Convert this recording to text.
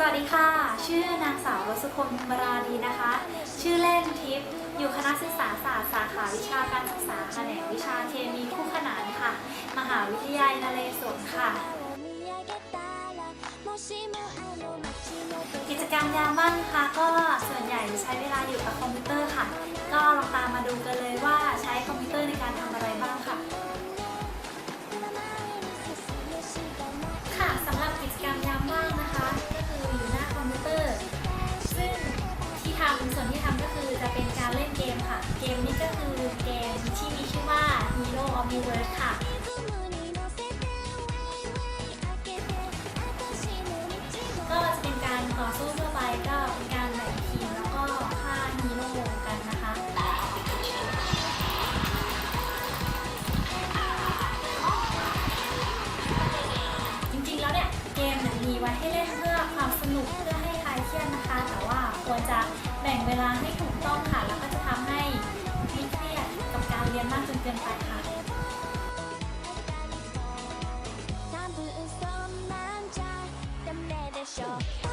สวัสดีค่ะ ชื่อนางสาวรสคนมราดีนะคะ ชื่อเล่นทิพย์ อยู่คณะศึกษาศาสตร์สาขาวิชาการศึกษาแขนงวิชาเคมีคู่ขนานค่ะ มหาวิทยาลัยนเรศวรค่ะ กิจกรรมยามว่านค่ะก็ส่วนใหญ่ใช้ ส่วนที่ทำก็คือจะเป็นการเล่นเกมค่ะ เกมนี้ก็คือเกมที่มีชื่อว่า Hero of the World ค่ะ ก็จะเป็นการต่อสู้ทั่วไปก็เป็นการแบ่งทีมแล้วก็ฆ่าฮีโร่กันนะคะ จริงๆแล้วเนี่ย เกมเนี่ยมีไว้ให้เล่นเพื่อความสนุกเพื่อให้คลายเครียดนะคะ แต่ว่าควรจะ แบ่งเวลาให้ถูกต้องค่ะ แล้วก็จะทำให้ไม่เครียดกับการเรียนมากจนเกินไปค่ะ Time.